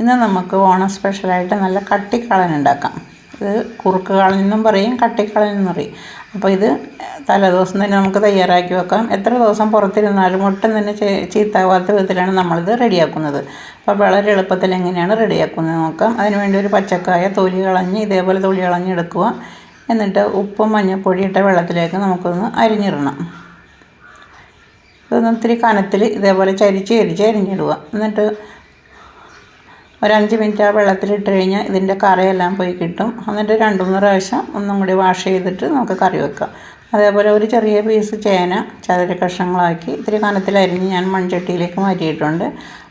ഇന്ന് നമുക്ക് ഓണം സ്പെഷ്യലായിട്ട് നല്ല കട്ടിക്കളൻ ഉണ്ടാക്കാം. ഇത് കുറുക്ക് കളൻ എന്നും പറയും കട്ടിക്കളൻ എന്നും പറയും. അപ്പോൾ ഇത് തലേദിവസം തന്നെ നമുക്ക് തയ്യാറാക്കി വെക്കാം. എത്ര ദിവസം പുറത്തിരുന്നാലും ഒട്ടും തന്നെ ചീത്താവാത്ത വിധത്തിലാണ് നമ്മളിത് റെഡിയാക്കുന്നത്. അപ്പോൾ വളരെ എളുപ്പത്തിൽ എങ്ങനെയാണ് റെഡിയാക്കുന്നത് നോക്കാം. അതിനുവേണ്ടി ഒരു പച്ചക്കായ തൊലി കളഞ്ഞ് ഇതേപോലെ തൊലി കളഞ്ഞ് എടുക്കുക. എന്നിട്ട് ഉപ്പും മഞ്ഞൾപ്പൊടി ഇട്ട വെള്ളത്തിലേക്ക് നമുക്കൊന്ന് അരിഞ്ഞിടണം. ഇതൊന്ന് ഇത്തിരി കനത്തിൽ ഇതേപോലെ ചരിച്ച് ചരിച്ച് അരിഞ്ഞിടുക. എന്നിട്ട് ഒരു അഞ്ച് മിനിറ്റ് ആ വെള്ളത്തിലിട്ട് കഴിഞ്ഞാൽ ഇതിന്റെ കറയെല്ലാം പോയി കിട്ടും. എന്നിട്ട് രണ്ട് മൂന്ന് പ്രാവശ്യം ഒന്നും കൂടി വാഷ് ചെയ്തിട്ട് നമുക്ക് കറി വെക്കാം. അതേപോലെ ഒരു ചെറിയ പീസ് ചേന ചതുര കഷ്ണങ്ങളാക്കി ഇത്തിരി കനത്തിലരിഞ്ഞ് ഞാൻ മൺചട്ടിയിലേക്ക് മാറ്റിയിട്ടുണ്ട്.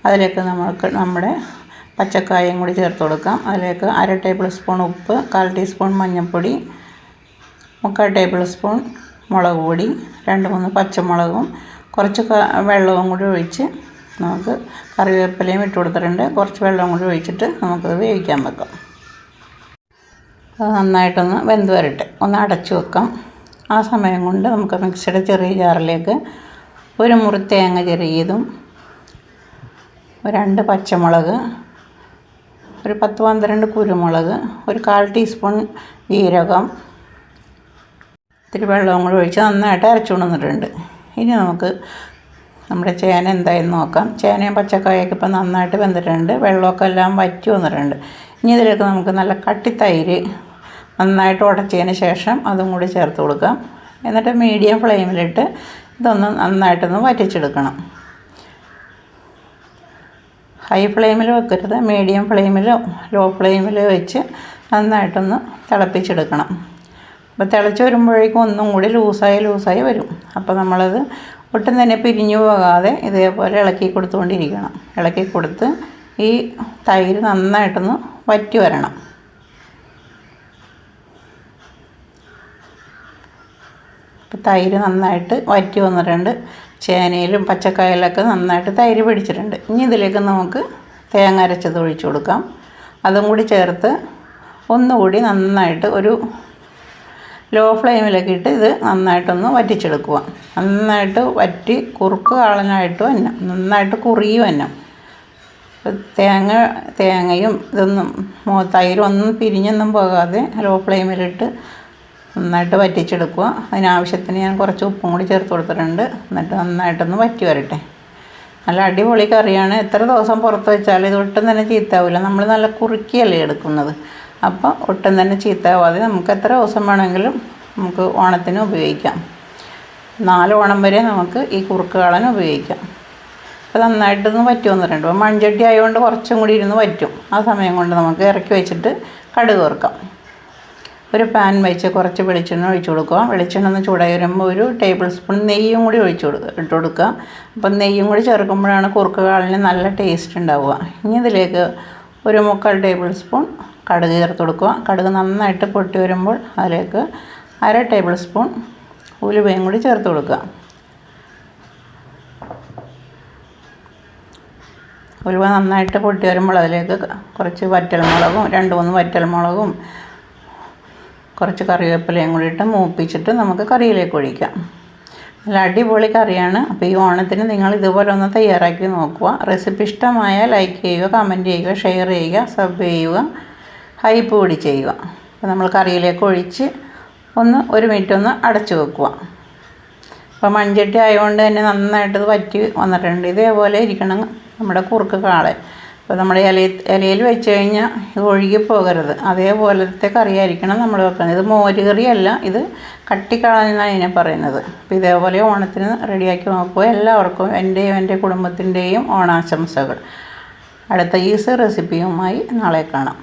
അതിലേക്ക് നമുക്ക് നമ്മുടെ പച്ചക്കായും കൂടി ചേർത്ത് കൊടുക്കാം. അതിലേക്ക് അര ടേബിൾ സ്പൂൺ ഉപ്പ് കാൽ ടീസ്പൂൺ മഞ്ഞൾപ്പൊടി മുക്കാൽ ടേബിൾ സ്പൂൺ മുളക് പൊടി രണ്ട് മൂന്ന് പച്ചമുളകും കുറച്ച് വെള്ളവും കൂടി ഒഴിച്ച് നമുക്ക് കറിവേപ്പിലയും ഇട്ട് കൊടുത്തിട്ടുണ്ട്. കുറച്ച് വെള്ളം കൂടി ഒഴിച്ചിട്ട് നമുക്കത് വേവിക്കാൻ വെക്കാം. അത് നന്നായിട്ടൊന്ന് വെന്ത് വരട്ടെ. ഒന്ന് അടച്ചു വെക്കാം. ആ സമയം കൊണ്ട് നമുക്ക് മിക്സിയുടെ ചെറിയ ജാറിലേക്ക് ഒരു മുറി തേങ്ങ ചെറിയതും രണ്ട് പച്ചമുളക് ഒരു പത്ത് പന്ത്രണ്ട് കുരുമുളക് ഒരു കാൽ ടീസ്പൂൺ ജീരകം ഇത്തിരി വെള്ളവും കൂടി ഒഴിച്ച് നന്നായിട്ട് അരച്ചു കൊണ്ടുവന്നിട്ടുണ്ട് ഇനി നമുക്ക് നമ്മുടെ ചേന എന്തായെന്ന് നോക്കാം. ചേനയും പച്ചക്കായൊക്കെ ഇപ്പം നന്നായിട്ട് വെന്തിട്ടുണ്ട്. വെള്ളമൊക്കെ എല്ലാം വറ്റി വന്നിട്ടുണ്ട്. ഇനി ഇതിലേക്ക് നമുക്ക് നല്ല കട്ടി തൈര് നന്നായിട്ട് ഉടച്ചതിന് ശേഷം അതും കൂടി ചേർത്ത് കൊടുക്കാം. എന്നിട്ട് മീഡിയം ഫ്ലെയിമിലിട്ട് ഇതൊന്ന് നന്നായിട്ടൊന്ന് വറ്റിച്ചെടുക്കണം. ഹൈ ഫ്ലെയിമിൽ വെക്കരുത്. മീഡിയം ഫ്ലെയിമിലോ ലോ ഫ്ലെയിമിലോ വെച്ച് നന്നായിട്ടൊന്ന് തിളപ്പിച്ചെടുക്കണം. അപ്പോൾ തിളച്ച് വരുമ്പോഴേക്കും ഒന്നും കൂടി ലൂസായി ലൂസായി വരും. അപ്പോൾ നമ്മളത് ഒട്ടും തന്നെ പിരിഞ്ഞു പോകാതെ ഇതേപോലെ ഇളക്കി കൊടുത്തുകൊണ്ടിരിക്കണം. ഇളക്കി കൊടുത്ത് ഈ തൈര് നന്നായിട്ടൊന്ന് വറ്റി വരണം. തൈര് നന്നായിട്ട് വറ്റി വന്നിട്ടുണ്ട്. ചേനയിലും പച്ചക്കായലൊക്കെ നന്നായിട്ട് തൈര് പിടിച്ചിട്ടുണ്ട്. ഇനി ഇതിലേക്ക് നമുക്ക് തേങ്ങ അരച്ചത് ഒഴിച്ചു കൊടുക്കാം. അതും കൂടി ചേർത്ത് ഒന്നുകൂടി നന്നായിട്ട് ഒരു ലോ ഫ്ലെയിമിലൊക്കെ ഇട്ട് ഇത് നന്നായിട്ടൊന്ന് വറ്റിച്ചെടുക്കുക. നന്നായിട്ട് വറ്റി കുറുക്ക് കാളനായിട്ട് തന്നെ നന്നായിട്ട് കുറിയും തന്നെ തേങ്ങ തേങ്ങയും ഇതൊന്നും മോ- തൈരൊന്നും പിരിഞ്ഞൊന്നും പോകാതെ ലോ ഫ്ലെയിമിലിട്ട് നന്നായിട്ട് വറ്റിച്ചെടുക്കുക. അതിനാവശ്യത്തിന് ഞാൻ കുറച്ച് ഉപ്പും കൂടി ചേർത്ത് കൊടുത്തിട്ടുണ്ട്. എന്നിട്ട് നന്നായിട്ടൊന്ന് വറ്റി വരട്ടെ. നല്ല അടിപൊളി കറിയാണ്. എത്ര ദിവസം പുറത്ത് വെച്ചാലും ഇതൊട്ടും തന്നെ ചീത്താവില്ല നമ്മൾ നല്ല കുറുക്കിയല്ലേ എടുക്കുന്നത്. അപ്പോൾ ഒട്ടും തന്നെ ചീത്താവാതെ നമുക്ക് എത്ര ദിവസം വേണമെങ്കിലും നമുക്ക് ഓണത്തിന് ഉപയോഗിക്കാം. നാല് ഓണം വരെ നമുക്ക് ഈ കുറുക്ക് കളൻ ഉപയോഗിക്കാം. അപ്പോൾ നന്നായിട്ടൊന്ന് പറ്റുമെന്ന് വന്നിട്ടുണ്ട് അപ്പോൾ മൺചട്ടി ആയതുകൊണ്ട് കുറച്ചും കൂടി ഇരുന്ന് പറ്റും ആ സമയം കൊണ്ട് നമുക്ക് ഇറക്കി വെച്ചിട്ട് കടുക് വറുക്കാം. ഒരു പാൻ വെച്ച് കുറച്ച് വെളിച്ചെണ്ണ ഒഴിച്ചു കൊടുക്കുക. വെളിച്ചെണ്ണ ഒന്ന് ചൂടായി വരുമ്പോൾ ഒരു ടേബിൾ സ്പൂൺ നെയ്യും കൂടി ഒഴിച്ചു കൊടുക്കുക ഇട്ട് കൊടുക്കുക. അപ്പം നെയ്യും കൂടി ചേർക്കുമ്പോഴാണ് കുറുക്ക് കാളിന് നല്ല ടേസ്റ്റ് ഉണ്ടാവുക. ഇനി ഇതിലേക്ക് ഒരു മുക്കാൽ ടേബിൾ സ്പൂൺ കടുക് ചേർത്ത് കൊടുക്കുക. കടുക് നന്നായിട്ട് പൊട്ടി വരുമ്പോൾ അതിലേക്ക് അര ടേബിൾ സ്പൂൺ ഉലുവയും കൂടി ചേർത്ത് കൊടുക്കുക. ഉലുവ നന്നായിട്ട് പൊട്ടി വരുമ്പോൾ അതിലേക്ക് കുറച്ച് വറ്റൽമുളകും രണ്ട് മൂന്ന് വറ്റൽമുളകും കുറച്ച് കറിവേപ്പിലയും കൂടി ഇട്ട് മൂപ്പിച്ചിട്ട് നമുക്ക് കറിയിലേക്ക് ഒഴിക്കാം. നല്ല അടിപൊളി കറിയാണ്. അപ്പോൾ ഈ ഓണത്തിന് നിങ്ങൾ ഇതുപോലെ ഒന്ന് തയ്യാറാക്കി നോക്കുക. റെസിപ്പി ഇഷ്ടമായ ലൈക്ക് ചെയ്യുക കമന്റ് ചെയ്യുക ഷെയർ ചെയ്യുക സബ് ചെയ്യുക. ഹൈപ്പ് കൂടി ചെയ്യുക. അപ്പോൾ നമ്മൾ കറിയിലേക്ക് ഒഴിച്ച് ഒന്ന് ഒരു മിനിറ്റ് ഒന്ന് അടച്ചു വെക്കുക. അപ്പോൾ മൺചട്ടി ആയതുകൊണ്ട് തന്നെ നന്നായിട്ട് വറ്റി വന്നിട്ടുണ്ട്. ഇതേപോലെ ഇരിക്കണം നമ്മുടെ കുറുക്ക് കാളൻ അപ്പോൾ നമ്മുടെ ഇല ഇലയിൽ വെച്ച് കഴിഞ്ഞാൽ ഇത് ഒഴുകി പോകരുത്. അതേപോലത്തെ കറിയായിരിക്കണം നമ്മൾ വെക്കുന്നത്. ഇത് മോര് കറിയല്ല ഇത് കട്ടിക്കാളൻ എന്നാണ് ഇതിനെ പറയുന്നത്. അപ്പോൾ ഇതേപോലെ ഓണത്തിന് റെഡിയാക്കി നോക്കുക. എല്ലാവർക്കും എന്റെയും എന്റെ കുടുംബത്തിന്റെയും ഓണാശംസകൾ. അടുത്ത ഈസ് റെസിപ്പിയുമായി നാളെ കാണാം.